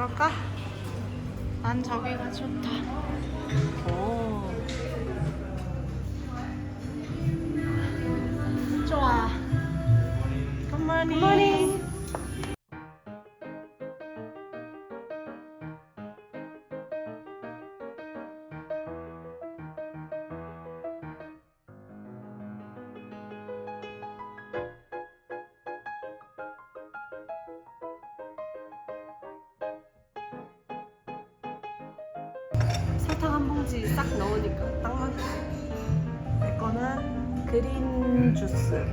그럴까? 난 저기가 좋다. 어. 좋아. 굿모닝. 설탕 한 봉지 싹 넣으니까 딱 맛있어. 내 거는 그린 주스.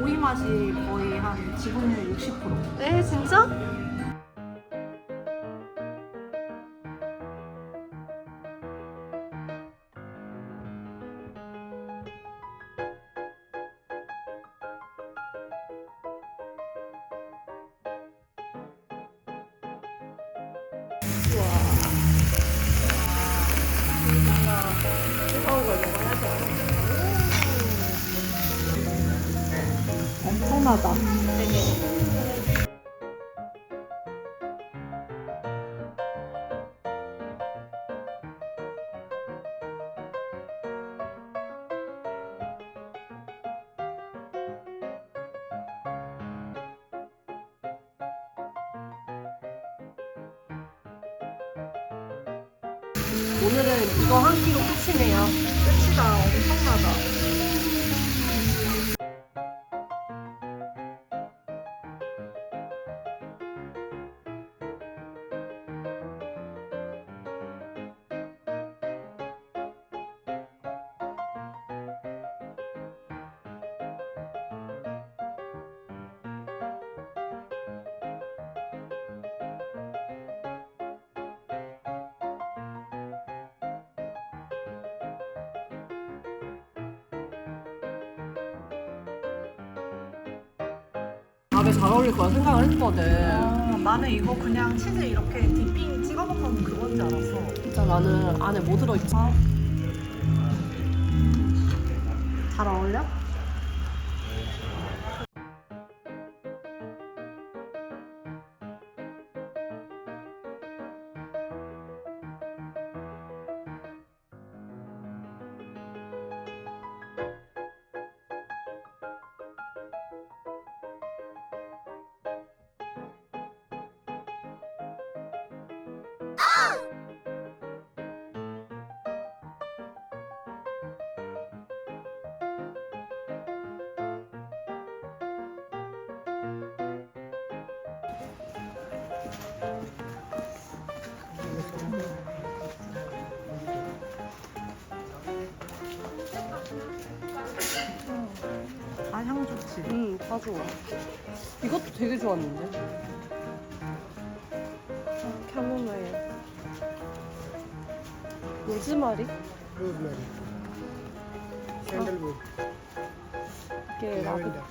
오이 맛이 거의 한 지분율 60%. 에 진짜? 엄청나다. 오늘은 이거 한 끼로 끝이네요. 끝이다. 엄청나다. 밥에 잘 어울릴 거라 생각을 했거든. 어, 나는 이거 그냥 치즈 이렇게 디핑 찍어 먹는 그건 줄 알았어. 진짜 나는 안에 뭐 들어있지? 잘 어울려? 향 좋지. 응, 다 좋아. 이것도 되게 좋았는데. 아, 캐모마일. 로즈마리? rosemary, sandalwood, 이게 lavender.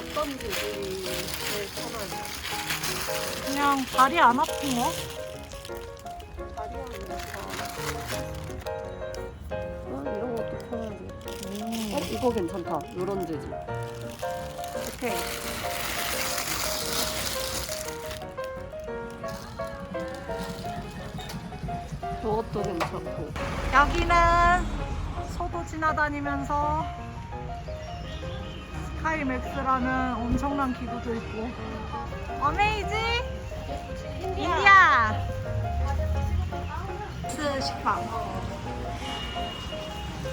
어떤 부분이 제일 편하냐? 그냥 다리 안 아픈 거? 이거 괜찮다. 요런 재질. 오케이. 저것도 괜찮고. 여기는 소도 지나다니면서 스카이맥스라는 엄청난 기구도 있고 어메이지 인디아 스 식빵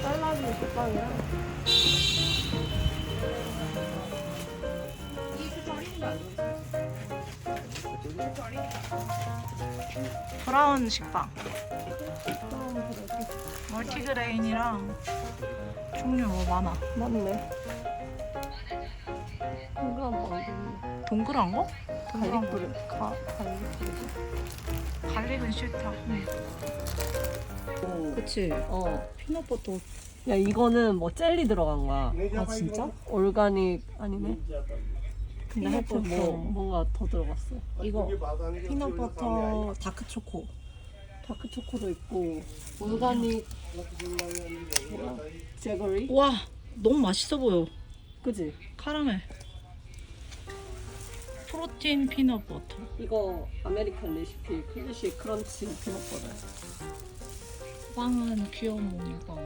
쌀라비 식빵이랑. 브라운 식빵 멀티그레인이랑 종류 뭐 많아 맞네. 동그란 빵. 동그란 거? 갈릭브레. 가, 갈릭브레. 갈릭은 싫다 그치. 어. 피넛버터 야 이거는 뭐 젤리 들어간 거야. 아 진짜? 올가닉 아니네. 근데 하여튼 뭐 피넛버터. 뭔가 더 들어갔어. 이거 피넛버터 다크 초코. 다크 초코도 있고 올가닉? 제거리? 와 너무 맛있어 보여. 그지? 카라멜. 프로틴 피넛 버터. 이거 아메리칸 레시피 클래식 크런치 피넛버터. 빵은 귀여운 몸빵.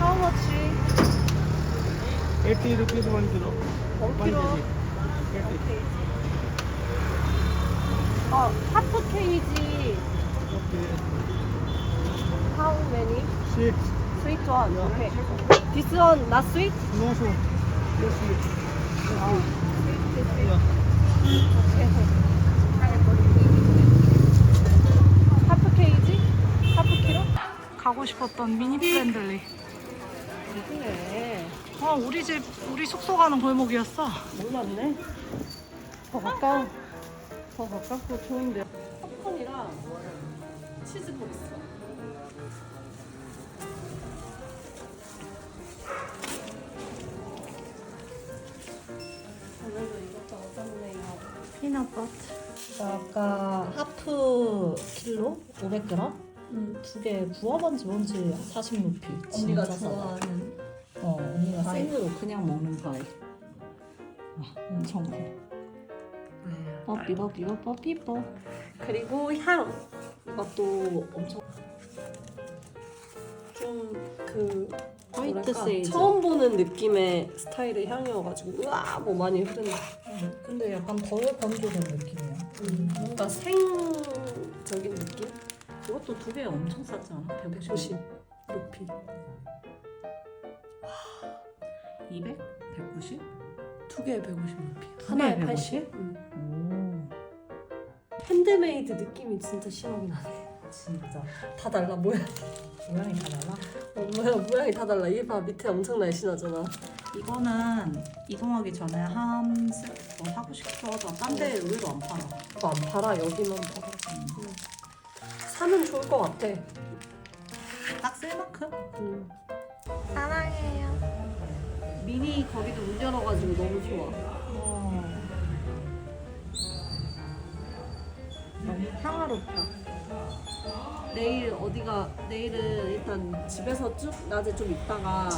How much? 80 rupees 1 kilo. 1 1 kg. kg. 80. 어, 하프 케이지 Okay. How many? Six. Sweet one. Okay. This one not sweet? No, sir. Yes, sweet. Yeah. 하프 케이지? 하프 키로? 가고 싶었던 미니 프렌들리. 그래. 아 우리 집 우리 숙소 가는 골목이었어. 몰랐네. 더 가까워. 더 가깝고 좋은데. 팝콘이랑 치즈 볼 있어. 피넛버터. 아까 하프 킬로? 500g 두개 구워본 지 뭔지 40 루피 언니가 진짜 싸다. 좋아하는. 어 언니가 과일. 생으로 그냥 먹는 과일. 아, 엄청 커. 뽀삐 뽀삐 뽀삐 뽀. 그리고 향. 이것도 엄청 좀 그 화이트 세이지 처음 보는 느낌의 스타일의 향이어가지고 으아 뭐 많이 흐르는 음, 근데 약간 덜 건조된 느낌이야 뭔가 생적인 느낌? 이것도 두 개 엄청 쌌지 않아? 150 150 루피 200? 190? 두 개에 150 루피 두 하나에 개에 80? 150? 응. 오 핸드메이드 느낌이 진짜 심하게 나네 진짜 다 달라 모양 모양이 다 달라? 어, 모양, 모양이 다 달라 이게 봐 밑에 엄청 날씬하잖아 이거는 이동하기 전에 한 세트 더 사고 싶어서 딴 데 의외로 안 팔아. 그거 안 팔아 여기만 팔아 응. 사면 좋을 것 같아 딱 쓸 만큼? 응. 사랑해요. 미니 거기도 문 열어가지고 너무 좋아 어. 너무 평화롭다. 내일 어디가 내일은 일단 집에서 쭉 낮에 좀 있다가